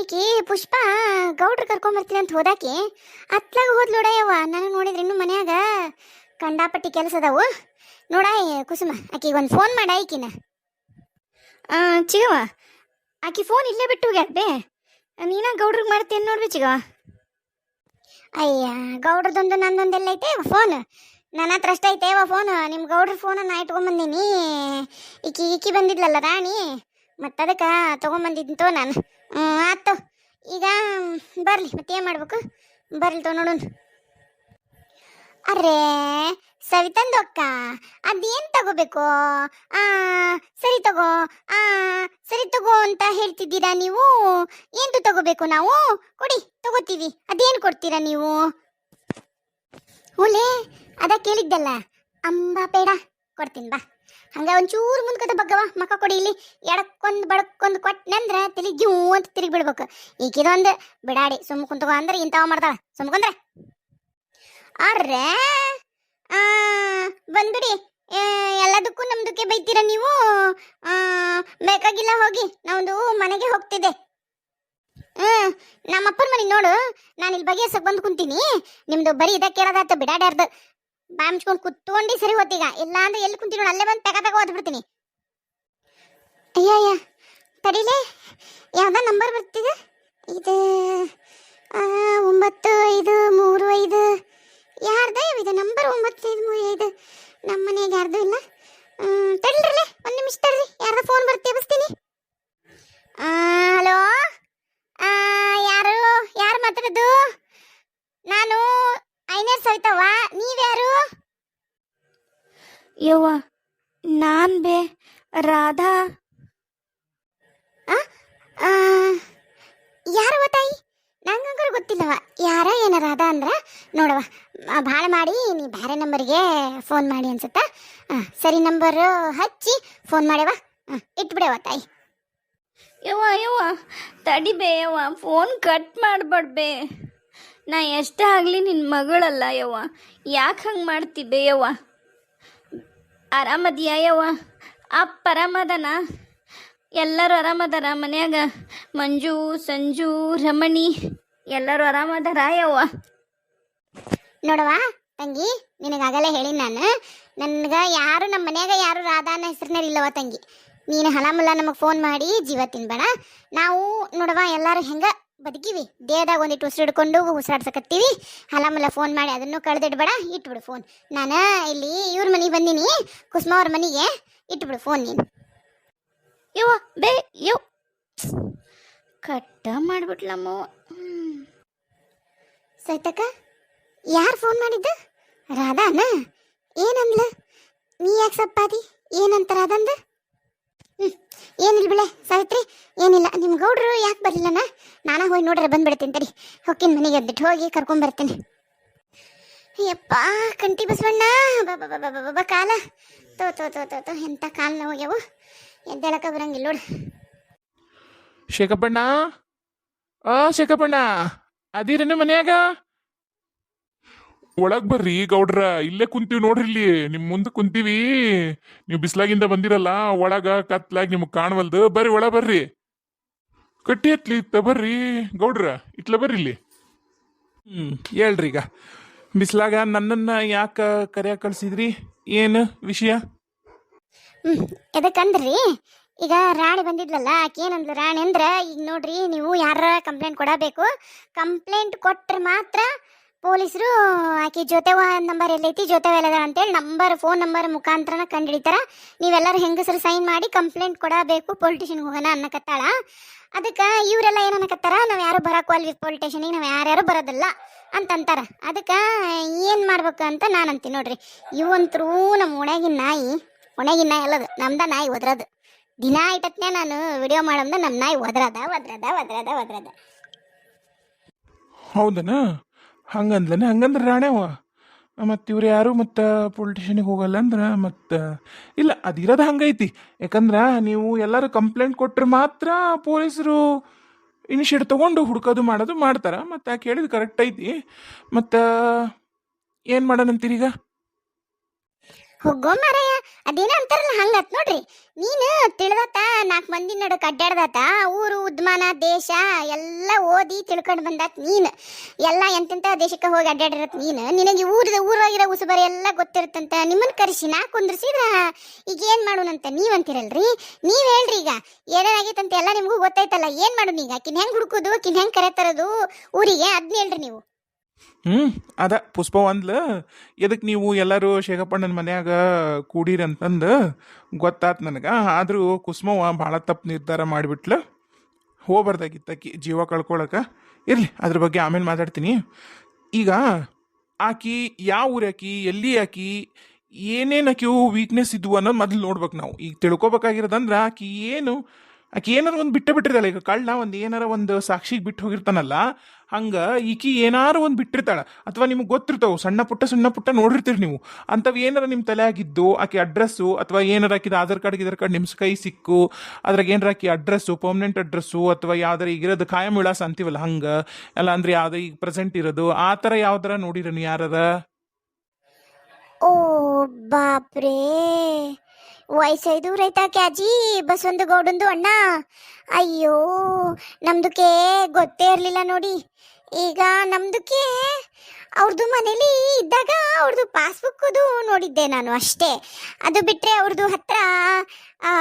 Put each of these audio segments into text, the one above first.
ಈಕಿ ಪುಷ್ಪ, ಗೌಡ್ರು ಕರ್ಕೊಂಬರ್ತೀನಿ ಅಂತ ಹೋದಾಕಿ? ಅತ್ಲಾಗ ಹೋದ್ ನೋಡಯ್ಯವ್ವ ನಾನು ನೋಡಿದ್ರೆ ಇನ್ನು ಮನ್ಯಾಗ ಕಂಡಾಪಟ್ಟಿ ಕೆಲಸ ಅದಾವು. ನೋಡ ಕುಸುಮ, ಆಕಿಗೆ ಒಂದು ಫೋನ್ ಮಾಡ ಈಕಿನ ಚಿಗವ ಆಕಿ ಫೋನ್ ಇಲ್ಲೇ ಬಿಟ್ಟು ಹೋಗ್ಯಾಳ ಬೇ. ನೀನ ಗೌಡ್ರಿಗೆ ಮಾಡ್ತೇನೆ ನೋಡ್ರಿ ಚಿಗವ ಅಯ್ಯ, ಗೌಡ್ರದೊಂದು ನಂದೊಂದೆಲ್ಲ ಐತೆ ಫೋನ್ ನನ್ನ ಹತ್ರ ಅಷ್ಟೇ ಐತೆ ಫೋನ್ ನಿಮ್ಮ ಗೌಡ್ರ ಫೋನ್ ನಾ ಇಟ್ಕೊಂಬಂದೀನಿ ಈಕಿ ಈಕಿ ಬಂದಿದ್ಲಲ್ಲ ರಾಣಿ? ಮತ್ತೆ ಅದಕ್ಕೆ ತೊಗೊಂಬಂದಿದ್ದು ನಾನು. ಆತು ಈಗ ಬರಲಿ. ಮತ್ತೇನು ಮಾಡ್ಬೇಕು? ಬರ್ಲಿ ತೊ ನೋಡೋಣ. ಅರೇ ಸವಿತಂದು ಅಕ್ಕ. ಅದೇನು ತಗೋಬೇಕು? ಆ, ಸರಿ ತಗೋ. ಆ, ಸರಿ ತಗೋ ಅಂತ ಹೇಳ್ತಿದ್ದೀರಾ ನೀವು? ಏನು ತಗೋಬೇಕು ನಾವು? ಕೊಡಿ, ತಗೋತೀವಿ. ಅದೇನು ಕೊಡ್ತೀರಾ ನೀವು? ಹುಲೇ ಅದ ಕೇಳಿದ್ದಲ್ಲ. ಅಂಬಾ ಬೇಡ ಕೊಡ್ತೀನಿ, ಬಾ. ಹಂಗ ಒಂಚೂರು ಮುಂದ್ಕದ ಬಗ್ಗವ ಮಕ್ಕ ಕೊಡಿ ಇಲ್ಲಿ. ಎಡಕ್ಕೊಂದು ಬಡಕ್ಕೊಂದು ಕೊಟ್ಟನಂದ್ರ ತಲೆ ಜೂ ಅಂತ ತಿರುಗಿ ಬಿಡ್ಬೇಕು ಈಗಿದೊಂದು ಬಿಡಾಡಿ, ಸುಮ್ ಕುಂತ್ಕೋ ಅಂದ್ರೆ ಇಂಥವ ಮಾಡ್ತಾಳ. ಸುಮ್ಮ ಕುಂದ್ರೆ. ಅರ್ರೆ ಬಂದ್ಬಿಡಿ. ಎಲ್ಲದಕ್ಕೂ ನಮ್ದಕ್ಕೆ ಬೈತೀರ ನೀವು? ಬೇಕಾಗಿಲ್ಲ ಹೋಗಿ. ನಾವೊಂದು ಮನೆಗೆ ಹೋಗ್ತಿದ್ದೆ. ಹ್ಮ್ ನಮ್ಮಪ್ಪನ ಮನೆ ನೋಡು. ನಾನು ಇಲ್ಲಿ ಬಗೆಹರ್ಸಕ್ ಬಂದು ಕುಂತೀನಿ. ನಿಮ್ದು ಬರೀ ಇದ ಕೇಳೋದಾತ ಬಿಡಾಡ್ಯಾರ್ದು ಬಾಯ್ ಮುಚ್ಕೊಂಡು ಕುತ್ಕೊಂಡು ಸರಿ ಹೊತ್ತೀಗ ಇಲ್ಲ ಅಂದ್ರೆ ಎಲ್ಲಿ ಕುಂತೀನಿ ನೋಡಿ ಅಲ್ಲೇ ಬಂದು ತಗ ತಗ ಓದ್ಬಿಡ್ತೀನಿ. ಅಯ್ಯಯ್ಯ ತಡಿಲೇ. ಯಾವ್ದ ನಂಬರ್ ಬರ್ತಿದೆ? ಇದು ಒಂಬತ್ತು, ಐದು, ಮೂರು, ಐದು. ಯಾರ್ದ? ಇದು ನಂಬರ್ ಒಂಬತ್ತು, ಐದು, ಮೂರು, ಐದು. ನಮ್ಮ ಮನೆಯಾಗ ಯಾರ್ದು ಇಲ್ಲ. ತಡ್ರಲ್ಲೇ ಒಂದು ನಿಮಿಷ ತಡ್ರಿ. ಯಾರ್ದ ಫೋನ್ ಬರ್ತೀವಿ ಎಬ್ಸ್ತೀನಿ ಹಲೋ ಯಾರು ಯಾರು ಮಾತಾಡೋದು ನಾನು ಐನೇ ಸವಿತವ್ವ ನೀವ್ಯಾರು ಯವ್ವ ನಾನ್ ಬೇ ರಾಧಾ ಆ, ಯಾರವ ತಾಯಿ ನಂಗಂಕರು ಗೊತ್ತಿಲ್ಲವ ಯಾರ ಏನಾರ ಅದ ಅಂದ್ರ ನೋಡವ ಭಾಳ ಮಾಡಿ ನೀ ಬೇರೆ ನಂಬರ್ಗೆ ಫೋನ್ ಮಾಡಿ ಅನ್ಸುತ್ತ? ಸರಿ ನಂಬರ್ ಹಚ್ಚಿ ಫೋನ್ ಮಾಡ್ಯವ ಹಾಂ ಇಟ್ಬಿಡವ ತಾಯಿ. ಯವ್ವ ಯವ್ವ ತಡಿಬೇ ಯವ್ವ ಫೋನ್ ಕಟ್ ಮಾಡ್ಬಾಡ್ಬೇ ನಾ ಎಷ್ಟೇ ಆಗಲಿ ನಿನ್ನ ಮಗಳಲ್ಲ ಯವ್ವ. ಯಾಕೆ ಹಂಗೆ ಮಾಡ್ತಿಬೇ ಯವ್ವ? ಆರಾಮದಿಯಾ ಯವ್ವ? ಅಪ್ಪ ಆರಾಮದನ ಎಲ್ಲರೂ ಆರಾಮದಾರ ಮನ್ಯಾಗ? ಮಂಜು, ಸಂಜು, ರಮಣಿ. ಎಲ್ಲರೂ ಆರಾಮದಾರ ಯವ್ವ? ನೋಡವ ತಂಗಿ ನಿನಗಾಗಲೇ ಹೇಳಿ ನಾನು. ನನ್ಗ ಯಾರು ನಮ್ಮ ಮನೆಯಾಗ ಯಾರು ರಾಧಾನ ಹೆಸರಿನಲ್ಲಿ ಇಲ್ಲವ ತಂಗಿ. ನೀನು ಹಲಮಲ್ಲ ನಮಗೆ ಫೋನ್ ಮಾಡಿ ಜೀವ ತಿನ್ಬೇಡ. ನಾವು ನೋಡವ ಎಲ್ಲರೂ ಹೆಂಗ ಬದುಕಿವಿ? ದೇಹದಾಗ ಒಂದಿಟ್ಟು ಉಸಿರು ಹಿಡ್ಕೊಂಡು ಉಸಿರಾಡ್ಸಕತ್ತೀವಿ. ಹಲಮಲ್ಲ ಫೋನ್ ಮಾಡಿ ಅದನ್ನು ಕಳೆದಿಡ್ಬೇಡ ಇಟ್ಬಿಡು ಫೋನ್ ನಾನು ಇಲ್ಲಿ ಇವ್ರ ಮನೆಗೆ ಬಂದೀನಿ ಕುಸುಮ ಅವ್ರ ಮನೆಗೆ ಇಟ್ಬಿಡು ಫೋನ್ ನೀನು. ಯವ್ವ ಬೇ ಯವ್. ಕಟ್ಟ ಮಾಡ್ಬಿಟ್ಲಮ್ಮ ಸೈತಕ್ಕ? ಯಾರು ಫೋನ್ ಮಾಡಿದ್ದ? ರಾಧಾನ? ಏನಂದ್ಲ? ನೀ ಯಾಕೆ ಸಪ್ಪಾದಿ? ಏನಂತ ರಾಧಂದ? ಏನಿಲ್ಲ ಬಿಳೆ, ಸಾವಿತ್ರಿ, ಏನಿಲ್ಲ. ನಿಮ್ಮ ಗೌಡ್ರು ಯಾಕೆ ಬರಲಿಲ್ಲನ? ನಾನೇ ಹೋಗಿ ನೋಡ್ರೆ, ಬಂದ್ಬಿಡ್ತೀನಿ ತಡಿ. ಹೊಕ್ಕಿನ ಮನೆಗೆ ಎದ್ಬಿಟ್ಟು ಹೋಗಿ ಕರ್ಕೊಂಬರ್ತೀನಿ ಯಪ್ಪ, ಕಂಟಿ ಬಸವಣ್ಣ. ಬಾ ಕಾಲ. ತೋ ತೋ ತೋ ತೋ ತೋ ಎಂಥ ಕಾಲ ನೋವು ಎದ್ದೇಳಕ ಬರಂಗಿಲ್ಲ ನೋಡು. ಶೇಖಪ್ಪಣ್ಣ? ಆ, ಶೇಖಪ್ಪಣ್ಣ? ಅದೀರೇನು ಮನ್ಯಾಗ? ಒಳಗ್ ಬರ್ರಿ ಗೌಡ್ರ ಇಲ್ಲೇ ಕುಂತೀವಿ ನೋಡ್ರಿ ಇಲ್ಲಿ ನಿಮ್ ಮುಂದೆ ಕುಂತೀವಿ. ನೀವು ಬಿಸ್ಲಾಗಿಂದ ಬಂದಿರಲ್ಲ ಒಳಗ ಕತ್ಲಾಗಿ ನಿಮ್ಗೆ ಕಾಣವಲ್ದು. ಬರ್ರಿ ಒಳ ಬರ್ರಿ. ಕಟ್ಟಿ ಎತ್ಲಿ ಇತ್ತ ಬರ್ರಿ. ಗೌಡ್ರ ಇತ್ಲ ಬರ್ರಿ ಇಲ್ಲಿ. ಹ್ಮ್ ಹೇಳ್ರಿ ಈಗ. ಬಿಸ್ಲಾಗ ನನ್ನನ್ನ ಯಾಕ ಕರೆಯ ಕಳ್ಸಿದ್ರಿ? ಏನು ವಿಷಯ? ಹ್ಮ್ ಎದಕ್ಕಂದ್ರಿ ಈಗ ರಾಣಿ ಬಂದಿದ್ಲಲ್ಲ, ಆಕೆ ಏನಂದ್ಲು, ರಾಣಿ ಅಂದ್ರೆ ಈಗ ನೋಡ್ರಿ ನೀವು ಯಾರ ಕಂಪ್ಲೇಂಟ್ ಕೊಡಬೇಕು? ಕಂಪ್ಲೇಂಟ್ ಕೊಟ್ರೆ ಮಾತ್ರ ಪೊಲೀಸರು ಆಕೆ ಜೊತೆ ನಂಬರ್ ಎಲ್ಲೈತಿ, ಜೊತೆ ಎಲ್ಲದ ಅಂತೇಳಿ ನಂಬರ್ ಫೋನ್ ನಂಬರ್ ಮುಖಾಂತರನ ಕಂಡುಹಿಡಿತಾರ ನೀವೆಲ್ಲರೂ ಹೆಂಗಸರು ಸೈನ್ ಮಾಡಿ ಕಂಪ್ಲೇಂಟ್ ಕೊಡಬೇಕು ಪೊಲಿಟಿಷನ್ ಹೋಗೋಣ ಅನ್ನಕತ್ತಾಳ. ಅದಕ್ಕೆ ಇವರೆಲ್ಲ ಏನು ಅನ್ನಕತ್ತಾರ? ನಾವು ಯಾರು ಬರಕ್ಕೂ ಅಲ್ವಿ ಪೊಲಿಟಿಷನಿಗೆ ನಾವು ಯಾರ್ಯಾರು ಬರೋದಿಲ್ಲ ಅಂತಂತಾರ. ಅದಕ್ಕೆ ಏನು ಮಾಡ್ಬೇಕು ಅಂತ ನಾನು ಅಂತೀನಿ ನೋಡ್ರಿ. ಇವಂತರೂ ನಮ್ಮ ಒಣಗಿನ ನಾಯಿ ಒಣಗಿನ ನಾಯಿ ಅಲ್ಲದು, ನಮ್ದ ನಾಯಿ ಒದ್ರದು. ದಿನ ಇಟ್ಟತ್ನೇ ನಾನು ವಿಡಿಯೋ ಮಾಡಮ್ದ ನಮ್ಮ ನಾಯಿ ಒದ್ರದ ಒದ್ರದ ಒದ್ರದ ಒದ್ರದ. ಹೌದನ? ಹಂಗಂದ್ಲೇ ಹಂಗಂದ್ರೆ ರಾಣೆವ ಮತ್ತು ಇವ್ರು ಯಾರು ಮತ್ತು ಪೊಲಿಟಿಷನಿಗೆ ಹೋಗಲ್ಲ ಅಂದ್ರೆ ಮತ್ತು, ಇಲ್ಲ, ಅದಿರೋದು ಹಂಗೈತಿ. ಯಾಕಂದ್ರೆ ನೀವು ಎಲ್ಲರೂ ಕಂಪ್ಲೇಂಟ್ ಕೊಟ್ಟರೆ ಮಾತ್ರ ಪೊಲೀಸರು ಇನಿಷಿಯೇಟ್ ತೊಗೊಂಡು ಹುಡ್ಕೋದು ಮಾಡೋದು ಮಾಡ್ತಾರೆ. ಮತ್ತು ಯಾಕೆ ಹೇಳಿದ್ದು ಕರೆಕ್ಟ್ ಐತಿ. ಮತ್ತು, ಏನು ಮಾಡೋಣಂತೀರೀಗ? ಹೋಗೋ ಮಾರಾಯ. ಅದೇನ ಅಂತಾರಲ್ಲ ಹಂಗತ್ ನೋಡ್ರಿ. ನೀನು ತಿಳಿದತ್ತ ನಾಲ್ಕು ಮಂದಿ ನಡುಕ್ ಅಡ್ಡಾಡ್ದತ ಊರು, ಉದ್ಮಾನ, ದೇಶ, ಎಲ್ಲ ಓದಿ ತಿಳ್ಕೊಂಡು ಬಂದತ್ ನೀನು. ಎಲ್ಲ ಎಂತೆಂಥ ದೇಶಕ್ಕೆ ಹೋಗಿ ಅಡ್ಡಾಡಿರತ್ ನೀನು. ನಿನಗೆ ಊರದ ಊರಾಗಿರೋ ಉಸುಬರಿ ಎಲ್ಲ ಗೊತ್ತಿರುತ್ತಂತ ನಿಮ್ಮನ್ನ ಕರೆಸಿ ನಾ ಕುಂದ್ರಿಸಿದ್ರ? ಈಗ ಏನು ಮಾಡೋಣಂತ ನೀವ್ ಅಂತೀರಲ್ರಿ ನೀವ್ ಹೇಳ್ರಿ ಈಗ. ಏನೇನಾಗೈತಂತ ಎಲ್ಲ ನಿಮಗೂ ಗೊತ್ತಾಯ್ತಲ್ಲ. ಏನು ಮಾಡೋಣ ಈಗ ಕಿನ್ ಹೆಂಗ್ ಹುಡುಕೋದು? ಕಿನ್ ಹೆಂಗ್ ಕರೆ ತರೋದು? ಊರಿಗೆ ಅದ್ನ ಹೇಳ್ರಿ ನೀವು. ಹ್ಞೂ ಅದ ಪುಷ್ಪ ಒಂದ್ಲ. ಎದಕ್ಕೆ ನೀವು ಎಲ್ಲರೂ ಶೇಖಪ್ಪಣ್ಣನ ಮನ್ಯಾಗ ಕೂಡಿರಂತಂದು ಗೊತ್ತಾತ್ ನನಗೆ. ಆದರೂ ಕುಸುಮವ್ವ ಭಾಳ ತಪ್ಪು ನಿರ್ಧಾರ ಮಾಡಿಬಿಟ್ಲು. ಹೋಗ್ಬಾರ್ದಾಗಿತ್ತು ಆಕಿ, ಜೀವ ಕಳ್ಕೊಳಕ. ಇರಲಿ, ಅದ್ರ ಬಗ್ಗೆ ಆಮೇಲೆ ಮಾತಾಡ್ತೀನಿ. ಈಗ ಆಕಿ, ಯಾವ ಊರಾಕಿ ಎಲ್ಲಿ ಆಕಿ, ಏನೇನು ಆಕಿವು ವೀಕ್ನೆಸ್ ಇದ್ವು ಅನ್ನೋದು ಮೊದಲು ನೋಡ್ಬೇಕು ನಾವು. ಈಗ ತಿಳ್ಕೊಬೇಕಾಗಿರೋದಂದ್ರೆ ಆಕಿ ಏನು ಆಕಿ ಏನಾರ ಒಂದು ಬಿಟ್ಟ ಬಿಟ್ಟಿರ್ತಾಳೆ. ಈಗ ಕಳ್ಳ ಒಂದು ಏನಾರ ಒಂದು ಸಾಕ್ಷಿಗೆ ಬಿಟ್ಟು ಹೋಗಿರ್ತಾನಲ್ಲ, ಹಂಗೆ ಈಕಿ ಏನಾರು ಒಂದು ಬಿಟ್ಟಿರ್ತಾಳೆ. ಅಥವಾ ನಿಮ್ಗೆ ಗೊತ್ತಿರ್ತಾವೆ, ಸಣ್ಣ ಪುಟ್ಟ ಸಣ್ಣ ಪುಟ್ಟ ನೋಡಿರ್ತೀರಿ ನೀವು. ಅಂಥವು ಏನಾರ ನಿಮ್ಮ ತಲೆ ಆಗಿದ್ದು ಆಕೆ ಅಡ್ರೆಸ್ಸು, ಅಥವಾ ಏನಾರ ಆಕಿದ ಆಧಾರ್ ಕಾರ್ಡ್ ಇದರ ಕಾರ್ಡ್ ನಿಮ್ಮ ಕೈ ಸಿಕ್ಕು, ಅದ್ರಾಗ ಏನಾರ ಆಕಿ ಅಡ್ರೆಸ್ಸು, ಪರ್ಮನೆಂಟ್ ಅಡ್ರೆಸ್ಸು, ಅಥವಾ ಯಾವ್ದಾರ ಈಗಿರೋದು ಕಾಯಂ ವಿಳಾಸ ಅಂತೀವಲ್ಲ ಹಂಗೆ ಅಲ್ಲ ಅಂದ್ರೆ ಯಾವ್ದು ಈಗ ಪ್ರೆಸೆಂಟ್ ಇರೋದು, ಆ ಥರ ಯಾವ್ದಾರ ನೋಡಿರ ನೀವು ಯಾರಾರ? ಓ, ಬಾಪ್ರೇ. ವಯಸ್ಸೈದು ರೈತ ಕ್ಯಾಜಿ, ಬಸವಂತ ಗೌಡಂದು ಅಣ್ಣ. ಅಯ್ಯೋ ನಮ್ದಕ್ಕೆ ಗೊತ್ತೇ ಇರಲಿಲ್ಲ ನೋಡಿ. ಈಗ ನಮ್ದಕ್ಕೆ ಅವ್ರದ್ದು ಮನೇಲಿ ಇದ್ದಾಗ ಅವ್ರದ್ದು ಪಾಸ್ಬುಕ್ಕದು ನೋಡಿದ್ದೆ ನಾನು ಅಷ್ಟೇ. ಅದು ಬಿಟ್ಟರೆ ಅವ್ರದ್ದು ಹತ್ರ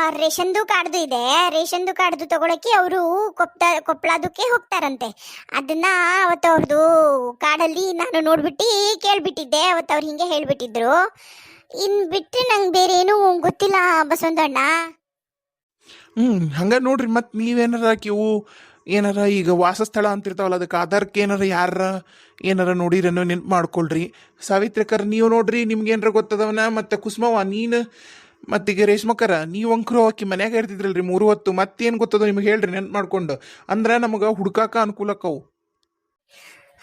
ರೇಷನ್ದು ಕಾರ್ಡ್ದು ಇದೆ. ರೇಷನ್ದು ಕಾರ್ಡ್ದು ತಗೊಳಕ್ಕೆ ಅವರು ಕೊಪ್ತ ಕೊಪ್ಪಳದಕ್ಕೆ ಹೋಗ್ತಾರಂತೆ. ಅದನ್ನ ಅವತ್ತು ಅವ್ರದ್ದು ಕಾರ್ಡಲ್ಲಿ ನಾನು ನೋಡ್ಬಿಟ್ಟು ಕೇಳಿಬಿಟ್ಟಿದ್ದೆ. ಅವತ್ತು ಅವ್ರು ಹಿಂಗೆ ಹೇಳ್ಬಿಟ್ಟಿದ್ರು. ಇನ್ ಬಿಟ್ಟು ನಂಗೆ ಬೇರೆ ಏನೂ ಗೊತ್ತಿಲ್ಲ ಬಸವಂತಣ್ಣ ಹ್ಮ್ ಹಂಗೆ ನೋಡ್ರಿ ಮತ್ ನೀವೇನಾರ ಆಕಿವು ಏನಾರ ಈಗ ವಾಸಸ್ಥಳ ಅಂತಿರ್ತಾವಲ್ಲ, ಅದಕ್ಕೆ ಆಧಾರಕ್ಕೆ ಏನಾರ ಯಾರ ಏನಾರ ನೋಡಿರನೋ ನೆನ್ಪು ಮಾಡ್ಕೊಳ್ರಿ. ಸಾವಿತ್ರಿಕರ್, ನೀವು ನೋಡ್ರಿ ನಿಮ್ಗೆ ಏನಾರ ಗೊತ್ತದವನ? ಮತ್ತು ಕುಸುಮವ್ವ, ನೀನು ಮತ್ತೀಗ ರೇಷ್ಮಕರ, ನೀವು ಅಂಕರು ಆಕಿ ಮನ್ಯಾಗ ಇರ್ತಿದ್ರಲ್ರಿ ಮೂರು ಹೊತ್ತು ಮತ್ತೇನು ಗೊತ್ತದ ನಿಮ್ಗೆ ಹೇಳ್ರಿ ನೆನ್ಪು ಮಾಡ್ಕೊಂಡು. ಅಂದ್ರೆ ನಮಗೆ ಹುಡ್ಕಾಕ ಅನುಕೂಲಕ್ಕವು.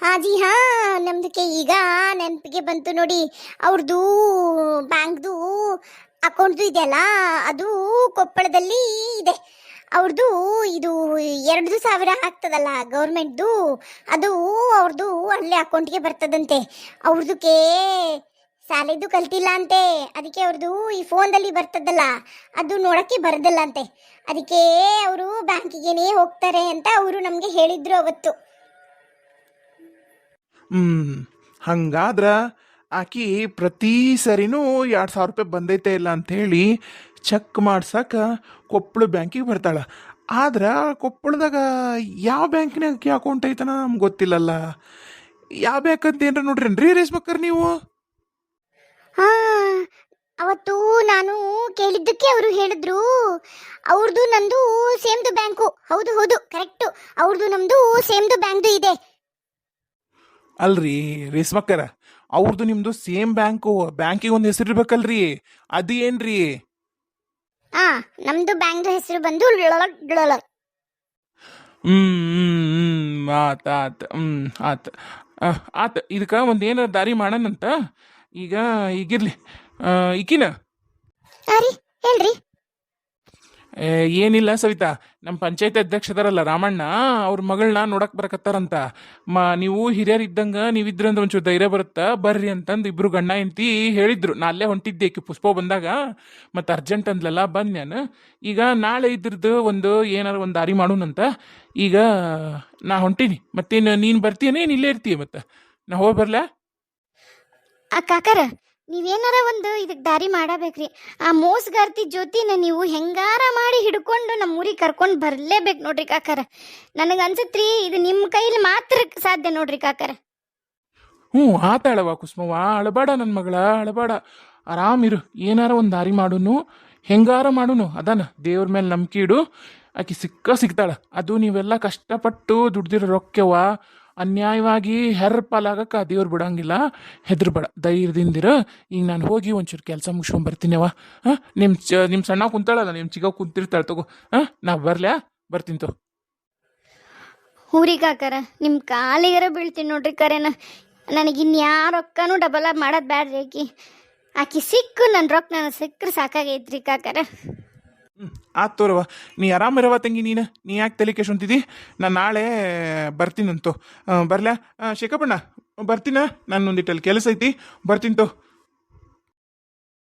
ಹಾಜಿ, ಹಾ, ನಮ್ದಕ್ಕೆ ಈಗ ನೆನಪಿಗೆ ಬಂತು ನೋಡಿ. ಅವ್ರದ್ದು ಬ್ಯಾಂಕ್ದು ಅಕೌಂಟ್ದು ಇದೆಯಲ್ಲ, ಅದು ಕೊಪ್ಪಳದಲ್ಲಿ ಇದೆ. ಅವ್ರದ್ದು ಇದು ಎರಡು ಸಾವಿರ ಆಗ್ತದಲ್ಲ ಗೌರ್ಮೆಂಟ್ದು, ಅದು ಅವ್ರದ್ದು ಅಲ್ಲೇ ಅಕೌಂಟ್ಗೆ ಬರ್ತದಂತೆ. ಅವ್ರದಕ್ಕೆ ಶಾಲೆದು ಕಲ್ತಿಲ್ಲ ಅಂತೆ. ಅದಕ್ಕೆ ಅವ್ರದ್ದು ಈ ಫೋನ್ದಲ್ಲಿ ಬರ್ತದಲ್ಲ, ಅದು ನೋಡೋಕ್ಕೆ ಬರದಲ್ಲ ಅಂತೆ. ಅದಕ್ಕೆ ಅವರು ಬ್ಯಾಂಕಿಗೆನೇ ಹೋಗ್ತಾರೆ ಅಂತ ಅವರು ನಮಗೆ ಹೇಳಿದರು ಅವತ್ತು. ಹ್ಮ್. ಹಂಗಾದ್ರ ಆಕಿ ಪ್ರತಿ ಸರಿನೂ ಎರಡು ಸಾವಿರ ರೂಪಾಯಿ ಬಂದೈತೆ ಇಲ್ಲ ಅಂಥೇಳಿ ಚೆಕ್ ಮಾಡ್ಸಕ್ಕೆ ಕೊಪ್ಪಳ ಬ್ಯಾಂಕಿಗೆ ಬರ್ತಾಳ. ಆದ್ರೆ ಕೊಪ್ಪಳದಾಗ ಯಾವ ಬ್ಯಾಂಕಿನಾಗ ಅಕೌಂಟ್ ಐತನ ನಮ್ಗೆ ಗೊತ್ತಿಲ್ಲಲ್ಲ. ಯಾವ ಬ್ಯಾಂಕ್ ಅಂತ ಏನ್ರ ರೇಸ್ ಬೇಕ್ರಿ ನೀವು? ಅವತ್ತು ನಾನು ಕೇಳಿದ್ದಕ್ಕೆ ಅವರು ಹೇಳಿದ್ರು. ಅವ್ರದ್ದು ನಂದು ಸೇಮ್ದು ಬ್ಯಾಂಕು ಹೌದು ಹೌದು ಕರೆಕ್ಟು ಅವ್ರದ್ದು ನಮ್ದು ಸೇಮ್ದು ಬ್ಯಾಂಕ್ದು ಇದೆ. ಅಲ್ರಿ ರೇಸ್ಮಕ್ಕರ ಅವ್ರದ್ದು ನಿಮ್ದು ಸೇಮ್ ಬ್ಯಾಂಕು ಬ್ಯಾಂಕಿಗೆ ಒಂದು ಹೆಸರು ಇರ್ಬೇಕಲ್ರಿ. ಅದು ಏನ್ರಿ? ಹಾ ನಮ್ದು ಬ್ಯಾಂಕ್ ಹೆಸರು ಬಂದು ಲೊಳಗ್ ಲೊಳಗ್. ಹ್ಮ್ ಆತ ಆತ ಹ್ಮ್ ಆತ. ಆತ ಇದಕ್ಕೆ ಒಂದು ಏನಾರ ದಾರಿ ಮಾಡೋಣಂತ? ಈಗ ಈಗಿರ್ಲಿ. ಆ, ಈಕಿನ? ಹಾ ರೀ ಹೇಳ್ರಿ. ಏನಿಲ್ಲ ಸವಿತಾ. ನಮ್ಮ ಪಂಚಾಯತ್ ಅಧ್ಯಕ್ಷದಾರಲ್ಲ ರಾಮಣ್ಣ, ಅವ್ರ ಮಗಳನ್ನ ನೋಡಕ್ ಬರಕತ್ತಾರಂತ. ಮ, ನೀವು ಹಿರಿಯರ್ ಇದ್ದಂಗ ನೀವಿದ್ರಂದ್ರೆ ಒಂಚೂರು ಧೈರ್ಯ ಬರುತ್ತಾ, ಬರ್ರಿ ಅಂತಂದು ಇಬ್ರು ಗಂಡ ಹೆಂಡತಿ ಹೇಳಿದ್ರು. ನಾ ಅಲ್ಲೇ ಹೊಂಟಿದ್ದೆ ಆಕಿ ಪುಷ್ಪ ಬಂದಾಗ. ಮತ್ತೆ ಅರ್ಜೆಂಟ್ ಅಂದ್ಲಲ್ಲ, ಬಂದ್ ನಾನು ಈಗ ನಾಳೆ ಇದ್ರದ್ದು ಒಂದು ಏನಾರ ಒಂದು ದಾರಿ ಮಾಡೋಣಂತ. ಈಗ ನಾ ಹೊಂಟೀನಿ. ಮತ್ತೇನು ನೀನು ಬರ್ತೀಯನೇ? ಏನು ಇಲ್ಲೇ ಇರ್ತೀಯ ಮತ್ತೆ? ನಾ ಹೋಗಿ ಬರ್ಲಾ? ಕಾಕರ ನೀವೇನಾರ ಒಂದು ಇದಕ್ಕೆ ದಾರಿ ಮಾಡಬೇಕ್ರಿ. ಆ ಮೋಸಗಾರ್ತಿ ಜ್ಯೋತಿನ ನೀವು ಹೆಂಗಾರ ಮಾಡಿ ಹಿಡ್ಕೊಂಡು ನಮ್ಮ ಊರಿಗೆ ಕರ್ಕೊಂಡು ಬರಲೇಬೇಕು ನೋಡ್ರಿ ಕಾಕರ. ನನಗೆ ಅನ್ಸತ್ರಿ, ಇದು ನಿಮ್ಮ ಕೈಲಿ ಮಾತ್ರ ಸಾಧ್ಯ ನೋಡ್ರಿ ಕಾಕರ. ಹ್ಞೂ ಆತಾಳವ ಕುಸುಮವ್ವ. ಅಳಬೇಡ ನನ್ನ ಮಗಳ, ಅಳಬೇಡ. ಆರಾಮಿರು ಏನಾರ ಒಂದು ದಾರಿ ಮಾಡುನು, ಹೆಂಗಾರ ಮಾಡುನು, ಅದಾನ. ದೇವ್ರ ಮೇಲೆ ನಂಬಿಕೆ ಇಡು. ಆಕೆ ಸಿಕ್ಕ ಸಿಗ್ತಾಳ. ಅದು ನೀವೆಲ್ಲ ಕಷ್ಟಪಟ್ಟು ದುಡ್ದಿರೋ ರೊಕ್ಕವ ಅನ್ಯಾಯವಾಗಿ ಹೆರ್ ಪಾಲಾಗಕ್ಕೆ ಆ ದೇವ್ರು ಬಿಡಂಗಿಲ್ಲ. ಹೆದರ್ಬೇಡ. ಧೈರ್ಯದಿಂದಿರ. ಈಗ ನಾನು ಹೋಗಿ ಒಂಚೂರು ಕೆಲಸ ಮುಗಿಸ್ಕೊಂಡು ಬರ್ತೀನವ ಹಾಂ? ನಿಮ್ಮ ಚ ನಿಮ್ಮ ಸಣ್ಣ ಕುಂತಾಳಲ್ಲ ನಿಮ್ಮ ಚಿಗ ಕುಂತಿರ್ತಾಳೆ ತಗೋ. ಹಾಂ? ನಾ ಬರ್ಲ್ಯಾ? ಬರ್ತೀನಿ ತಗೋ. ಊರಿ ಕಾಕಾರ ನಿಮ್ಮ ಕಾಲಿಗರ ಬೀಳ್ತೀನಿ ನೋಡ್ರಿ ಕರೆನ. ನನಗೆ ಇನ್ಯಾವ ರೊಕ್ಕನೂ ಡಬಲ್ ಆಗಿ ಮಾಡೋದು ಬ್ಯಾಡ್ರಿ ಆಕಿ. ಆಕಿ ಸಿಕ್ಕು ನನ್ನ ರೊಕ್ಕ ನನಗೆ ಸಿಕ್ಕರೆ ಸಾಕಾಗೈತ್ರಿ ಕಾಕರ. ಆತ್ ತೋರವ ನೀ ಆರಾಮಿರವ ತಂಗಿ ನೀನು? ನೀ ಯಾಕೆ ತಲೆ ಕೆಡ್ಸೊಂತಿದ್ದಿ ನಾನು ನಾಳೆ ಬರ್ತೀನಂತು ಬರ್ಲಾ? ಶೇಖಪ್ಪಣ್ಣ, ಬರ್ತೀನ? ನಾನು ಒಂದಿಟ್ಟಲ್ಲಿ ಕೆಲಸ ಐತಿ. ಬರ್ತೀನಿ ತೋ.